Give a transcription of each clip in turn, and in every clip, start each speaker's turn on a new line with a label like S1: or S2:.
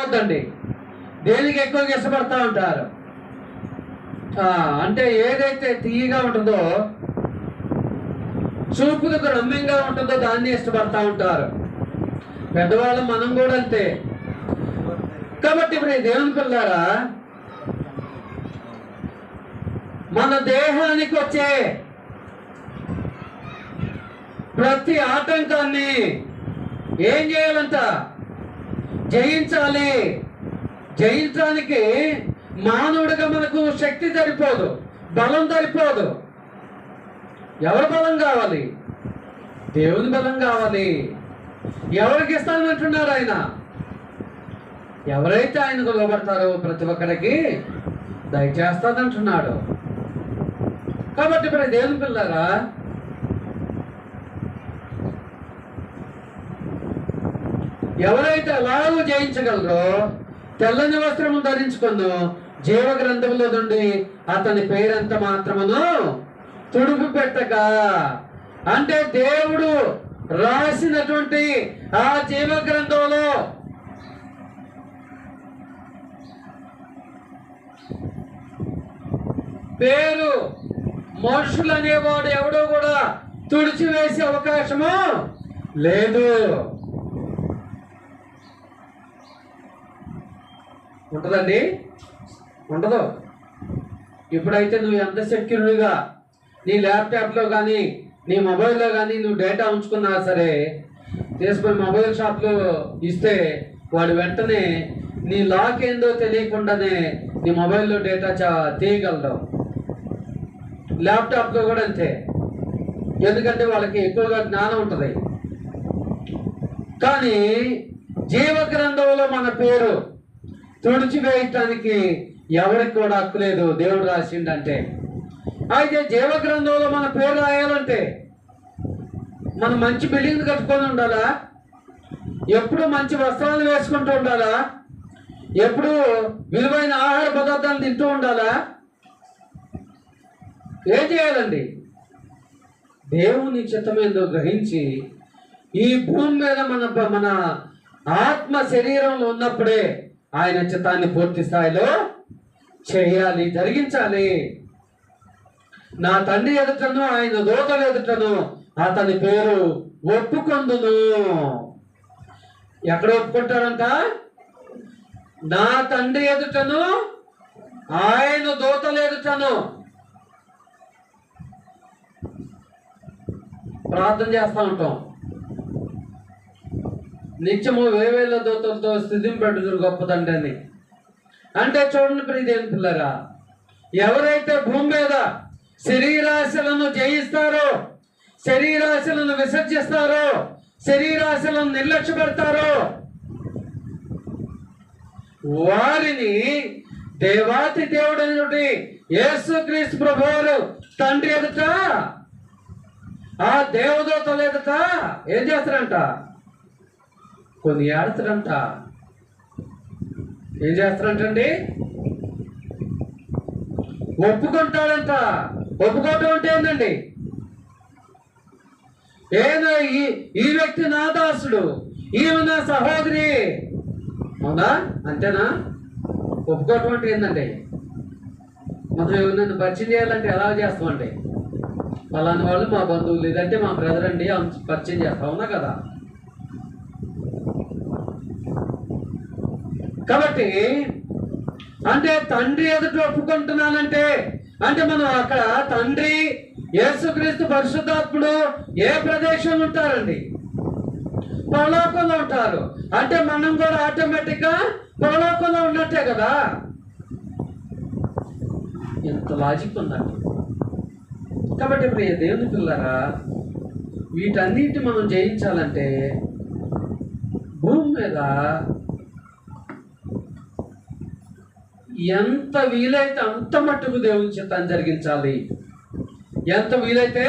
S1: వద్దండి. దేనికి ఎక్కువగా ఇష్టపడతా ఉంటారు? అంటే ఏదైతే తీయగా ఉంటుందో చూపులకు రమ్యంగా ఉంటుందో దాన్ని ఇష్టపడతా ఉంటారు. పెద్దవాళ్ళు మనం కూడా అంతే. కాబట్టి ఇప్పుడు ఈ దేవుని పిల్లారా మన దేహానికి వచ్చే ప్రతి ఆటంకాన్ని ఏం చేయాలంట? జయించాలి. జయించడానికి మానవుడిగా మనకు శక్తి సరిపోదు బలం సరిపోదు. ఎవరి బలం కావాలి? దేవుని బలం కావాలి. ఎవరికి ఇస్తానంటున్నారు ఆయన? ఎవరైతే ఆయనకు లోబడతారో ప్రతి ఒక్కరికి దయచేస్తానంటున్నాడు కాబట్టి ఇప్పుడు దేవుని పిల్లరా ఎవరైతే అలాగూ జయించగలరో తెల్లని వస్త్రము ధరించుకుందో జీవ గ్రంథంలో నుండి అతని పేరంత మాత్రమును తుడుపు పెట్టగా అంటే దేవుడు రాసినటువంటి ఆ జీవ గ్రంథంలో పేరు మనుషులు అనేవాడు ఎవడో కూడా తుడిచివేసే అవకాశము లేదు. ఉంటుందండి? ఉండదు. ఇప్పుడైతే నువ్వు ఎంత సెక్యూర్గా నీ ల్యాప్టాప్లో కానీ నీ మొబైల్లో కానీ నువ్వు డేటా ఉంచుకున్నా సరే తీసుకొని మొబైల్ షాప్లో ఇస్తే వాడు వెంటనే నీ లాక్ ఏందో తెలియకుండానే నీ మొబైల్లో డేటా చా తీయగలరు ల్యాప్టాప్లో కూడా అంతే. ఎందుకంటే వాళ్ళకి ఎక్కువగా జ్ఞానం ఉంటుంది. కానీ జీవ గ్రంథంలో మన పేరు తుడిచివేయటానికి ఎవరికి కూడా హక్కు లేదు దేవుడు రాసిండంటే. అయితే జీవ గ్రంథంలో మన పేరు రాయాలంటే మనం మంచి బిల్డింగ్ కట్టుకొని ఉండాలా? ఎప్పుడు మంచి వస్త్రాలు వేసుకుంటూ ఉండాలా? ఎప్పుడు విలువైన ఆహార పదార్థాలు తింటూ ఉండాలా? ఏం చేయాలండి? దేవుని చిత్తమేందో గ్రహించి ఈ భూమి మీద మన మన ఆత్మ శరీరంలో ఉన్నప్పుడే ఆయన చిత్తాన్ని పూర్తి స్థాయిలో చేయాలి జరిగించాలి. నా తండ్రి ఎదుటను ఆయన దూతల ఎదుటను అతని పేరు ఒప్పుకొందును. ఎక్కడ ఒప్పుకుంటారంట? నా తండ్రి ఎదుటను ఆయన దూతల ఎదుటను. ప్రార్థన చేస్తూ ఉంటాం. నిత్యము వేవేల దూతలతో స్థితింపెట్టుదురు గొప్ప తండ్రి అంటే చూడండి ప్రియదేని పిల్లరా ఎవరైతే భూమి మీద శరీరాశలను జయిస్తారో శరీరాశలను విసర్జిస్తారో శరీరాశలను నిర్లక్ష్య పెడతారో వారిని దేవాతి దేవుడైనటువంటి యేసుక్రీస్తు ప్రభువారు తండ్రి ఎదుట ఆ దేవదూతలు ఎదుట ఏం చేస్తారంట? కొన్ని ఏడతారంట ఏం చేస్తాడంటండి ఒప్పుకుంటాడంట. ఒప్పుకోవటం అంటే ఏంటండి ఏదో ఈ ఈ వ్యక్తి నా దాసుడు. ఈమె నా సహోదరి. అవునా? అంతేనా? ఒప్పుకోవటం అంటే ఏంటండి మనం ఎవరినైనా పరిచయం చేయాలంటే ఎలా చేస్తామండి? ఫలానా వాళ్ళు మా బంధువులు ఇదంటే మా బ్రదర్ అండి పరిచయం చేస్తాం. అవునా కదా? కాబట్టి అంటే తండ్రి ఎదుట ఒప్పుకుంటున్నానంటే అంటే మనం అక్కడ తండ్రి యేసుక్రీస్తు పరిశుద్ధాత్ముడు ఏ ప్రదేశంలో ఉంటారండి? పరలోకంలో ఉంటారు. అంటే మనం కూడా ఆటోమేటిక్గా పరలోకంలో ఉన్నట్టే కదా? ఎంత లాజిక్ ఉందండి. కాబట్టి ఇప్పుడు దేవుని పిల్లరా వీటన్నిటి మనం జయించాలంటే భూమి మీద ఎంత వీలైతే అంత మట్టుకు దేవుని చిత్తాన్ని జరిగించాలి ఎంత వీలైతే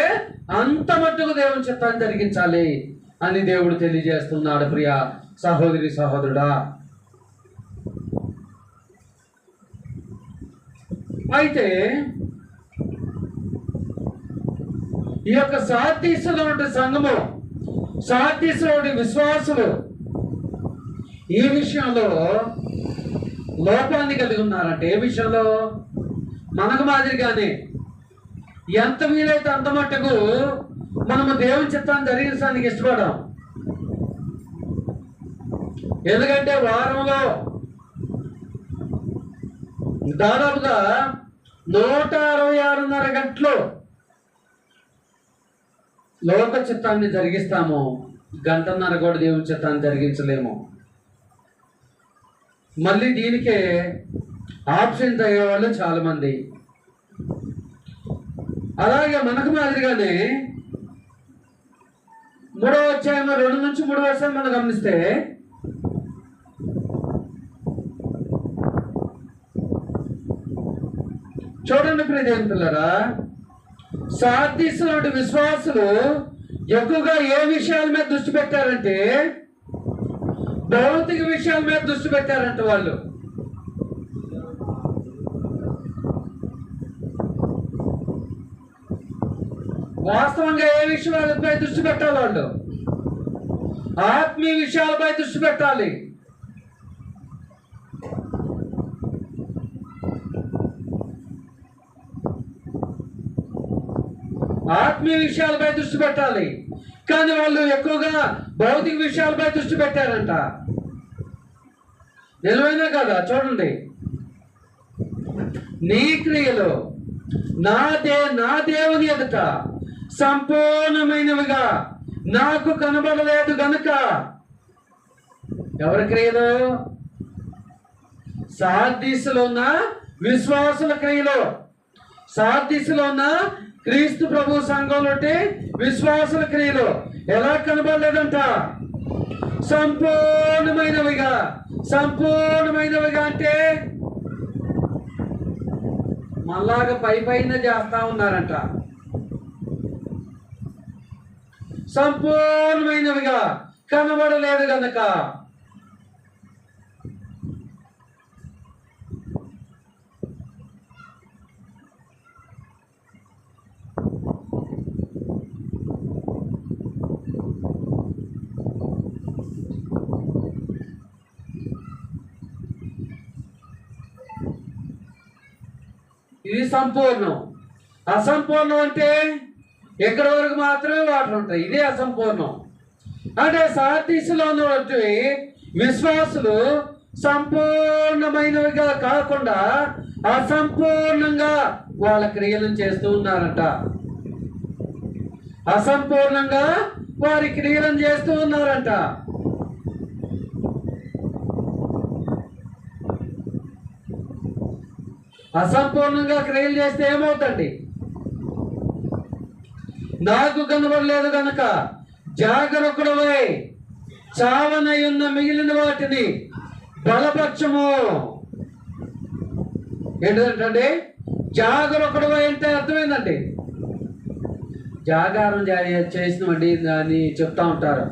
S1: అంత మట్టుకు దేవుని చిత్తాన్ని జరిగించాలి అని దేవుడు తెలియజేస్తున్నాడు ప్రియ సహోదరి సహోదరుడా. అయితే ఈ యొక్క సాతీసులోని సంఘము సాతీసులోని విశ్వాసులు ఈ విషయంలో లోపాన్ని కలిగి ఉన్నారంటే. ఏ విషయంలో? మనకు మాదిరిగానే ఎంత వీలైతే అంత మట్టుకు మనము దేవుని చిత్తాన్ని జరిగించడానికి ఇష్టపడాం ఎందుకంటే వారంలో దాదాపుగా నూట అరవై ఆరున్నర గంటలు లోక చిత్తాన్ని జరిగిస్తాము. గంటన్నర కూడా దేవుని చిత్తాన్ని జరిగించలేము. మళ్ళీ దీనికే ఆప్షన్ అయ్యే వాళ్ళు చాలా మంది అలాగే మనకు మాదిరిగానే మూడో అధ్యాయం రెండు నుంచి మూడో వర్షాలు మనం గమనిస్తే చూడండి ప్రియదేవుని పిల్లరా సాధిస్తున్న విశ్వాసులు ఎక్కువగా ఏ విషయాల మీద దృష్టి పెట్టారంటే భౌతిక విషయాల మీద దృష్టి పెట్టారంట వాళ్ళు. వాస్తవంగా ఏ విషయాలపై దృష్టి పెట్టాలి వాళ్ళు? ఆత్మీయ విషయాలపై దృష్టి పెట్టాలి. ఆత్మీయ విషయాలపై దృష్టి పెట్టాలి. కానీ వాళ్ళు ఎక్కువగా భౌతిక విషయాలపై దృష్టి పెట్టారంట. నిజమైనా కదా? చూడండి. నీ క్రియలు నా దే నా దేవుని ఎదుట సంపూర్ణమైనవిగా నాకు కనబడలేదు గనుక ఎవరి క్రియలు? సార్దీసులో ఉన్న విశ్వాసుల క్రియలు. సార్దీసులో ఉన్న క్రీస్తు ప్రభు సంఘంలో విశ్వాసుల క్రియలు ఎలా కనబడలేదంట? సంపూర్ణమైనవిగా సంపూర్ణమైనవిగా అంటే మళ్ళాగా పై పైన చేస్తా ఉన్నారంట. సంపూర్ణమైనవిగా కనబడలేదు కనుక ఇది సంపూర్ణం అసంపూర్ణం అంటే ఎక్కడి వరకు మాత్రమే వాటర్ ఉంటాయి. ఇదే అసంపూర్ణం. అంటే సార్థీసులో ఉన్నటువంటి విశ్వాసులు సంపూర్ణమైనవిగా కాకుండా అసంపూర్ణంగా వాళ్ళ క్రియలను చేస్తూ ఉన్నారంట. అసంపూర్ణంగా వారి క్రియలను చేస్తూ ఉన్నారంట. అసంపూర్ణంగా క్రియలు చేస్తే ఏమవుతండి నాకు కనబడలేదు కనుక జాగరూకుడవై చావనయున్న ఉన్న మిగిలిన వాటిని బలపక్షము ఏంటంటే జాగరూకుడవై అంటే అర్థమైందండి. జాగారం చేసినవండి అని చెప్తా ఉంటారు.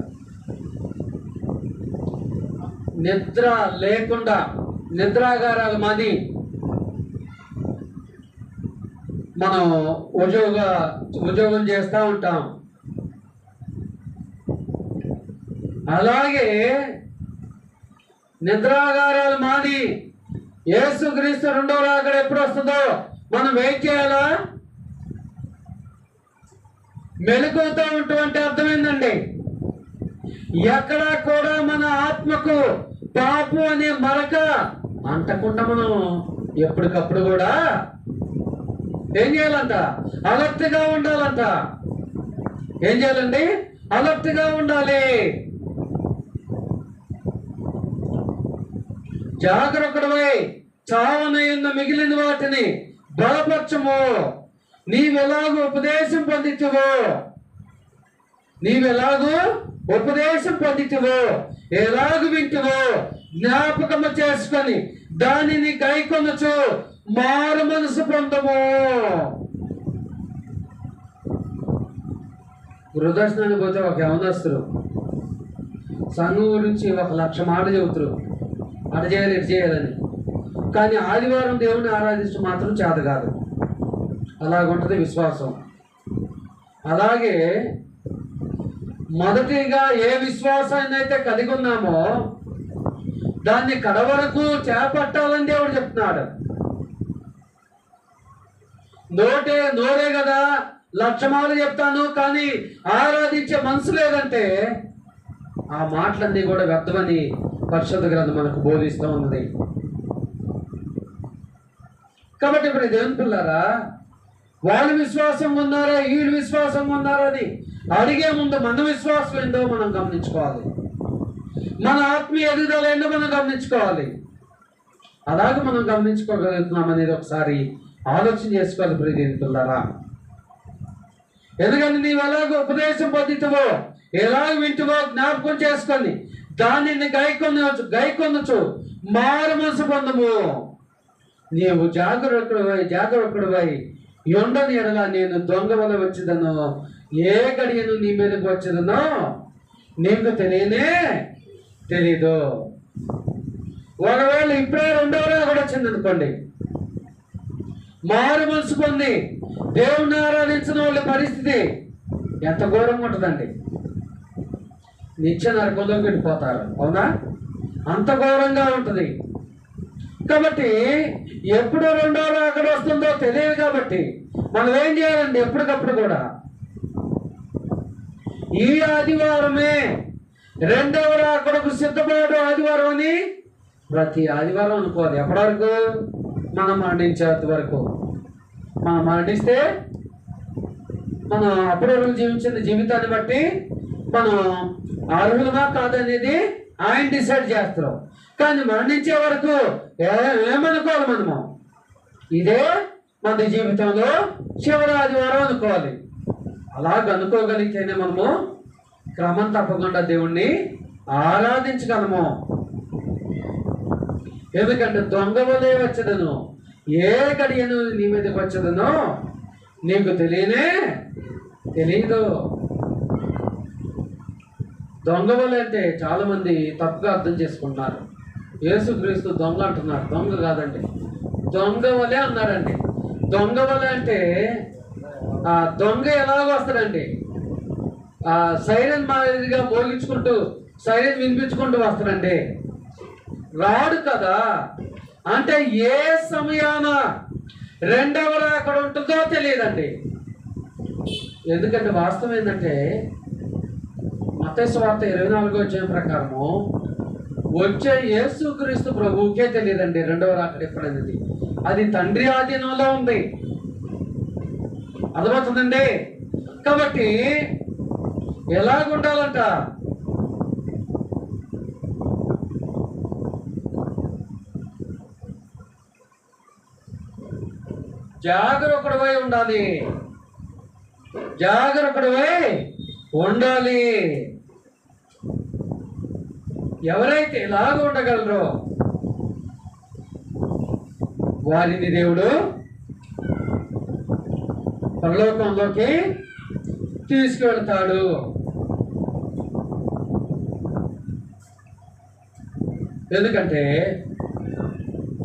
S1: నిద్ర లేకుండా నిద్రాగారాలు మాది మనం ఉద్యోగ ఉద్యోగం చేస్తూ ఉంటాం. అలాగే నిద్రాగారాలు మాది యేసుక్రీస్తు రెండో రాకడ ఎప్పుడు వస్తుందో మనం వెయిట్ చేయాలా? మెలుకుతూ ఉంటామంటే అర్థమైందండి. ఎక్కడా కూడా మన ఆత్మకు పాపు అనే మరక అంటకుండా మనం ఎప్పటికప్పుడు కూడా ఏం చేయాలంట? అలర్ట్గా ఉండాలంట. ఏం చేయాలండి? అలర్ట్గా ఉండాలి. జాగ్రత్తడవై చావనయున్న మిగిలిన వాటిని బలపరచము. నీవెలాగూ ఉపదేశం పొందితువో? నీవెలాగూ ఉపదేశం పొందితువో? ఎలాగు వింటువో? జ్ఞాపకము చేసుకొని దానిని గైకొనచు. మారు మనసు పొందము వృధాస్నానికి పోతే ఒక యవనస్తులు సంఘం గురించి ఒక లక్ష మాట చెబుతారు అటు చేయాలి ఇటు చేయాలని కానీ ఆదివారం దేవుని ఆరాధించు మాత్రం చేత కాదు అలాగుంటుంది విశ్వాసం అలాగే మొదటిగా ఏ విశ్వాసాన్ని అయితే కలిగి ఉన్నామో దాన్ని కడవరకు చేపట్టాలని దేవుడు చెప్తున్నాడు నోటే నోరే కదా. లక్షమాలు చెప్తాను కానీ ఆరాధించే మనసు లేదంటే ఆ మాటలన్నీ కూడా వ్యర్థమని పరిశుద్ధ గ్రంథం మనకు బోధిస్తూ ఉంది. కాబట్టి ఇప్పుడు దేవుని పిల్లారా వాళ్ళు విశ్వాసం ఉన్నారా వీళ్ళు విశ్వాసం ఉన్నారా అని అడిగే ముందు మన విశ్వాసం ఏందో మనం గమనించుకోవాలి. మన ఆత్మీయ ఎదుగుదల ఏందో మనం గమనించుకోవాలి. అలాగే మనం గమనించుకోగలుగుతున్నాం అనేది ఒకసారి ఆలోచన చేసుకోవాలి ప్రియదింతులారా ఎందుకంటే నీవు ఎలాగ ఉపదేశం పొందుతావో ఎలాగ వింటువో జ్ఞాపకం చేసుకొని దానిని గైకొనవచ్చు గైకొనచ్చు మారు మనసు పొందము. నీవు జాగరూకుడువై జాగరూకుడువై ఉండని ఎడల నేను దొంగ వల్ల వచ్చిదను ఏ గడియను నీ మీదకి వచ్చేదనో నీకు తెలియనే తెలీదు. ఒకవేళ ఇప్పుడే రెండో కూడా వచ్చింది అనుకోండి మారు మనసు పొంది దేవుణ్ణి ఆరాధించిన వాళ్ళ పరిస్థితి ఎంత ఘోరంగా ఉంటుందండి. నిత్య నరకంలోకి వెళ్ళిపోతారు. అవునా? అంత ఘోరంగా ఉంటుంది. కాబట్టి ఎప్పుడు రెండో అక్కడ వస్తుందో తెలియదు కాబట్టి మనం ఏం చేయాలండి ఎప్పటికప్పుడు కూడా? ఈ ఆదివారమే రెండవ రాకడకు సిద్ధపడే ఆదివారం అని? ప్రతి ఆదివారం అనుకోవాలి ఎప్పటివరకు మనం మరణించేంత వరకు. మనం మరణిస్తే మనం అప్పటి జీవించిన జీవితాన్ని బట్టి మనం అర్హులమా కాదనేది ఆయన డిసైడ్ చేస్తారు కానీ మరణించే వరకు ఏమనుకోవాలి మనము? ఇదే మన జీవితంలో చివరి ఆదివారం అనుకోవాలి. అలాగ అనుకోగలిగితేనే మనము క్రమం తప్పకుండా దేవుణ్ణి ఆరాధించగలము. ఎందుకంటే దొంగ వలే వచ్చదను. ఏ గడియను నీ మీదకి వచ్చదనో? నీకు తెలియనే తెలియదు దొంగ వలె అంటే చాలామంది తప్పుగా అర్థం చేసుకుంటున్నారు. యేసుక్రీస్తు దొంగ అంటున్నారు. దొంగ కాదండి. దొంగ వలె అన్నారండి. దొంగ వలె అంటే ఆ దొంగ ఎలాగో వస్తాడండి. ఆ సైరన్ మాదిరిగా మోగించుకుంటూ సైరన్ వినిపించుకుంటూ వస్తాడండి. రాడు కదా. అంటే ఏ సమయాన రెండవ అక్కడ ఉంటుందో తెలియదండి. ఎందుకంటే వాస్తవం ఏంటంటే మతేశ్వార్త ఇరవై నాలుగో వచ్చిన ప్రకారము వచ్చే యేసుక్రీస్తు ప్రభువుకే తెలియదండి రెండవ రాకడ ఎప్పుడనేది అది తండ్రి ఆధీనంలో ఉంది. అర్థమవుతుందండి? కాబట్టి ఎలాగుండాలంట? జాగరూకుడవై ఉండాలి. జాగరూకుడవై ఉండాలి. ఎవరైతే ఇలాగ ఉండగలరో వారిని దేవుడు పరలోకంలోకి తీసుకువెళ్తాడు ఎందుకంటే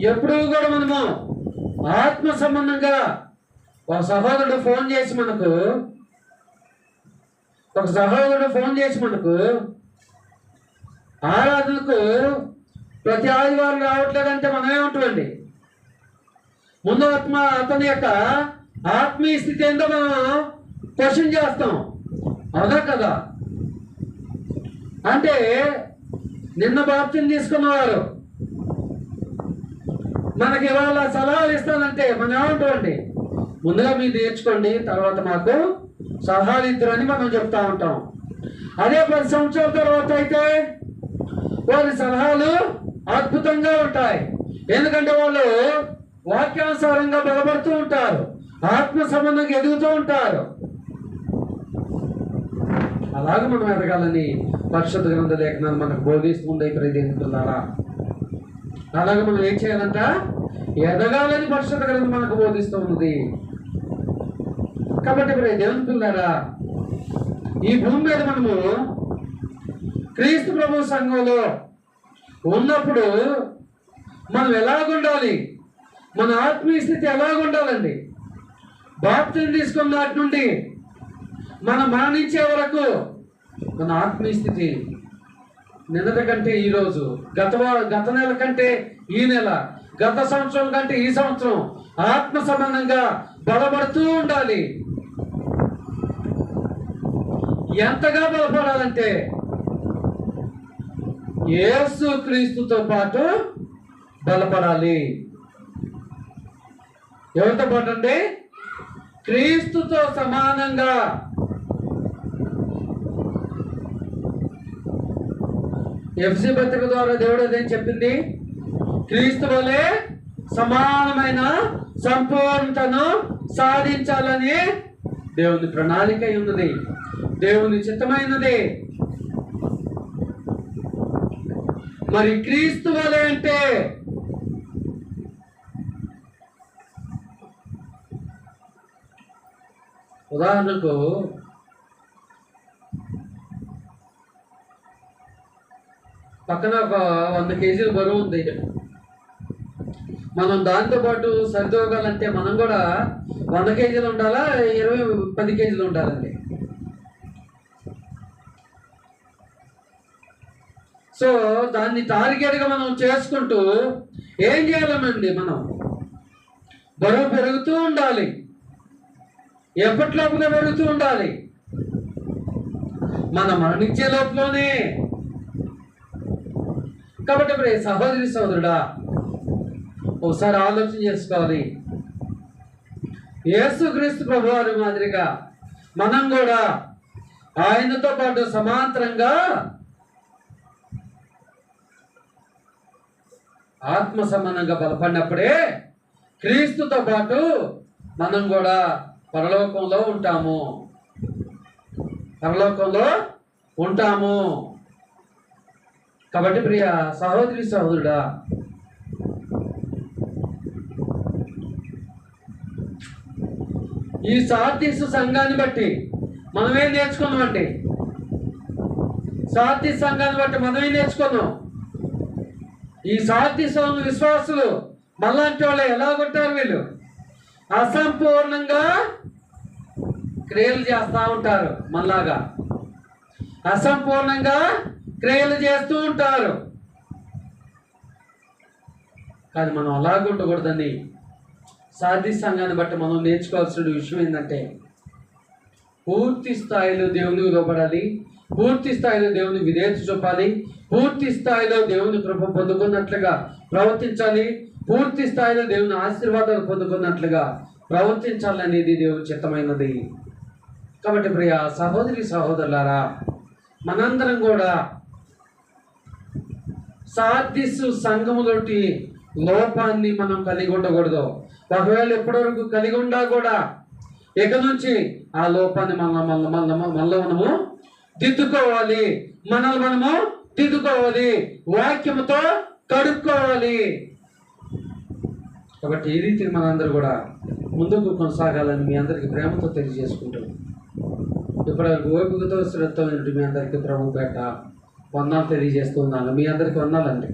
S1: ఎప్పుడూ కూడా మనము ఆత్మ సంబంధంగా ఒక సహోదరుడు ఫోన్ చేసి మనకు ఒక సహోదరుడు ఫోన్ చేసి మనకు ఆరాధనకు ప్రతి ఆదివారం రావట్లేదంటే మనం ఏమంటామండి? ముందు ఆత్మ అతని యొక్క ఆత్మీయ స్థితి ఏంటో మనం క్వశ్చన్ చేస్తాం. అవునా కదా? అంటే నిన్న బాప్తిని తీసుకున్నవారు మనకి ఇవాళ సలహాలు ఇస్తానంటే మనం ఏమంటామండి? ముందుగా మీరు నేర్చుకోండి తర్వాత మాకు సలహాలు ఇద్దరని మనం చెప్తా ఉంటాం. అదే పది సంవత్సరాల తర్వాత అయితే వారి సలహాలు అద్భుతంగా ఉంటాయి. ఎందుకంటే వాళ్ళు వాక్యానుసారంగా బలపడుతూ ఉంటారు. ఆత్మ సంబంధంగా ఎదుగుతూ ఉంటారు. అలాగే మనం ఎదగాలని పరిషత్ గ్రంథ లేఖనాలు మనకు బోధిస్తుంది ప్రతినిధులారా అలాగే మనం ఏం చేయాలంట? ఎదగాలని పరిశుద్ధ గ్రంథం మనకు బోధిస్తూ ఉన్నది. కాబట్టి ఇప్పుడు దేవుని ఈ భూమి మీద మనము క్రీస్తు ప్రభు సంఘంలో ఉన్నప్పుడు మనం ఎలాగుండాలి? మన ఆత్మీయ స్థితి ఎలాగుండాలండి? బాప్తిని తీసుకున్న నాటి నుండి మనం మరణించే వరకు మన ఆత్మీయ స్థితి నిన్నటి కంటే ఈరోజు గత గత నెల కంటే ఈ నెల గత సంవత్సరం కంటే ఈ సంవత్సరం ఆత్మ సంబంధంగా బలపడుతూ ఉండాలి. ఎంతగా బలపడాలంటే యేసు క్రీస్తుతో పాటు బలపడాలి. ఎవరితో పాటు అంటే క్రీస్తుతో సమానంగా ఎఫ్సి పత్రిక ద్వారా దేవుడు అదేం చెప్పింది? క్రీస్తు వలె సమానమైన సంపూర్ణతను సాధించాలని దేవుని ప్రణాళిక ఉన్నది. దేవుని చిత్తమైనది మరి క్రీస్తు వలె అంటే ఉదాహరణకు పక్కన ఒక వంద కేజీలు బరువు ఉంది మనం దాంతో పాటు సరిదూగాలంటే మనం కూడా వంద కేజీలు ఉండాలా ఇరవై పది కేజీలు ఉండాలండి. సో దాన్ని టార్గెట్గా మనం చేసుకుంటూ ఏం చేయాలండి మనం? బరువు పెరుగుతూ ఉండాలి. ఎప్పటిలోపుగా పెరుగుతూ ఉండాలి? మన మరణించే లోపలోనే. కాబట్టి మరి సహోదరి సోదరుడా ఒకసారి ఆలోచన చేసుకోవాలి. యేసుక్రీస్తు ప్రభు వారి మాదిరిగా మనం కూడా ఆయనతో పాటు సమాంతరంగా ఆత్మ సంబంధంగా బలపడినప్పుడే క్రీస్తుతో పాటు మనం కూడా పరలోకంలో ఉంటాము. పరలోకంలో ఉంటాము. కాబట్టి ప్రియ సహోదరి సహోదరుడా ఈ సార్థిస్ సంఘాన్ని బట్టి మనం ఏం నేర్చుకున్నామంటే సార్థిస్ సంఘాన్ని బట్టి మనం ఏం నేర్చుకున్నాం? ఈ సార్థిసం విశ్వాసులు మళ్ళాంటి వాళ్ళు. ఎలా కొట్టారు వీళ్ళు? అసంపూర్ణంగా క్రియలు చేస్తూ ఉంటారు మళ్ళాగా అసంపూర్ణంగా క్రియలు చేస్తూ ఉంటారు. కానీ మనం అలాగ ఉండకూడదని సాధి సంఘాన్ని బట్టి మనం నేర్చుకోవాల్సిన విషయం ఏంటంటే పూర్తి స్థాయిలో దేవునికి లోపడాలి పూర్తి స్థాయిలో దేవుని విధేయత చూపాలి పూర్తి స్థాయిలో దేవుని కృప పొందుకున్నట్లుగా ప్రవర్తించాలి పూర్తి స్థాయిలో దేవుని ఆశీర్వాదాలు పొందుకున్నట్లుగా ప్రవర్తించాలనేది దేవుని చిత్తమైనది. కాబట్టి ప్రియ సహోదరి సహోదరులారా మనందరం కూడా సాధిస్సు సంఘములోటి లోపాన్ని మనం కలిగి ఉండకూడదు ఒకవేళ ఎప్పటివరకు కలిగి ఉండా కూడా ఇక నుంచి ఆ లోపాన్ని మళ్ళా మళ్ళా మళ్ళా మళ్ళీ మనము దిద్దుకోవాలి. మనల్ని మనము దిద్దుకోవాలి. వాక్యముతో కడుక్కోవాలి. కాబట్టి ఈ రీతిని మనందరూ కూడా ముందుకు కొనసాగాలని మీ అందరికీ ప్రేమతో తెలియజేసుకుంటాం ఇప్పటివరకు ఓపికతో శ్రద్ధ మీ అందరికీ ప్రభు పేట వందనాలు తెలియజేస్తున్నాను మీ అందరికీ వందాలండి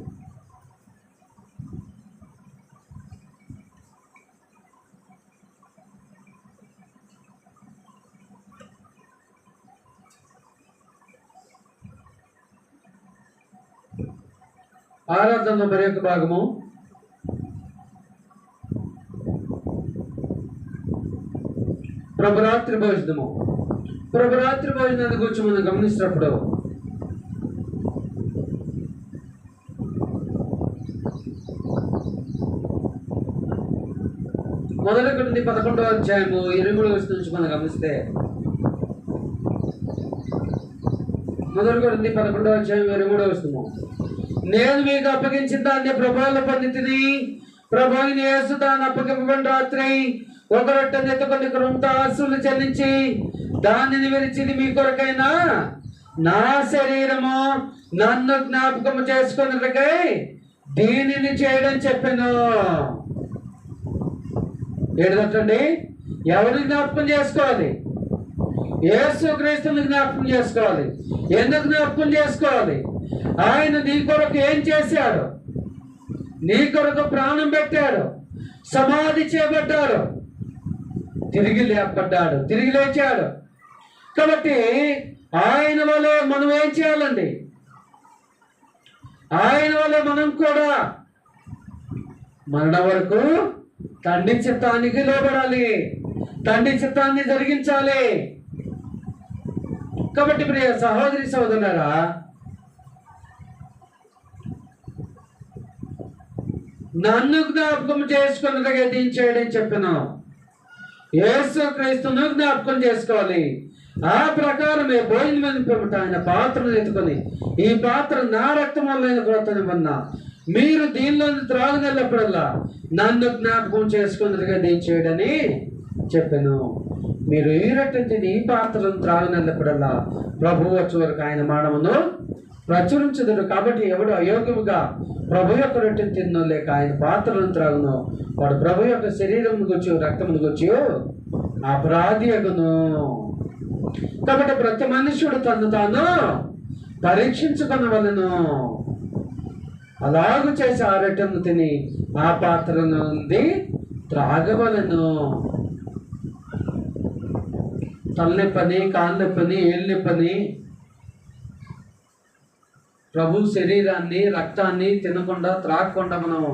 S1: ఆరాధన మరి యొక్క భాగము. ప్రభురాత్రి భోజనము. ప్రభురాత్రి భోజనాన్ని గురించి మనం గమనించినప్పుడు నుండి పదకొండో అధ్యాయము ఇరవై మూడవ వచ్చిన నుంచి మనం గమనిస్తే. మొదలు నుండి పదకొండవ అధ్యాయం ఇరవై మూడో వస్తుము నేను మీకు అప్పగించిన దాన్ని ప్రభావాల పొందితిని. ప్రభావిని యేసు తాను అప్పగింపబడిన రాత్రి ఒక రొట్టె ఎత్తుకొని కొంత ఆశలు చెల్లించి దానిని విరిచింది మీ కొరకైనా? నా శరీరము నన్ను జ్ఞాపకము చేసుకున్నట్టుకై దీనిని చేయడం చెప్పాను. ఏంటంటే ఎవరిని జ్ఞాపకం చేసుకోవాలి? యేసు క్రీస్తుని జ్ఞాపకం చేసుకోవాలి. ఎందుకు జ్ఞాపకం చేసుకోవాలి? ఆయన నీ కొరకు ఏం చేశాడు? నీ కొరకు ప్రాణం పెట్టాడు. సమాధి చేపట్టాడు. తిరిగి లేపడ్డాడు తిరిగి లేచాడు. కాబట్టి ఆయన వల్ల మనం ఏం చేయాలండి? ఆయన వల్ల మనం కూడా మరణ వరకు తండ్రి చిత్తానికి లోబడాలి. తండ్రి చిత్తాన్ని జరిగించాలి. కాబట్టి ప్రియ సహోదరి సోదరులారా నన్ను జ్ఞాపకం చేసుకున్నట్టుగా దించేయడం చెప్పినాం. యేసు క్రీస్తును జ్ఞాపకం చేసుకోవాలి. ఆ ప్రకారమే భోజనం పిమ్మట ఆయన పాత్రను ఎత్తుకొని ఈ పాత్ర నా రక్తం వల్ల వ్రతనివన్నా మీరు దీనిలో త్రాగునెల్లప్పుడల్లా నన్ను జ్ఞాపకం చేసుకున్నట్టుగా చేయడని చెప్పాను. మీరు ఈ రొట్టె తిని ఈ పాత్రను త్రాగునెల్లప్పుడల్లా ప్రభు వచ్చే వరకు ఆయన మానమును ప్రచురించదుడు కాబట్టి ఎవడు అయోగ్యముగా ప్రభు యొక్క రొట్టెను తిన్నో లేక ఆయన పాత్రలను త్రాగునో వాడు ప్రభు యొక్క శరీరం గుచ్చి రక్తమును గుచ్చి అపరాధి అగును. కాబట్టి ప్రతి మనుష్యుడు తను తాను పరీక్షించుకున్న వలను అలాగు చేసి ఆ తిని ఆ పాత్ర నుండి త్రాగవలను తలనొప్పని ఏళ్ళి పని ప్రభు శరీరాన్ని రక్తాన్ని తినకుండా త్రాగకుండా మనం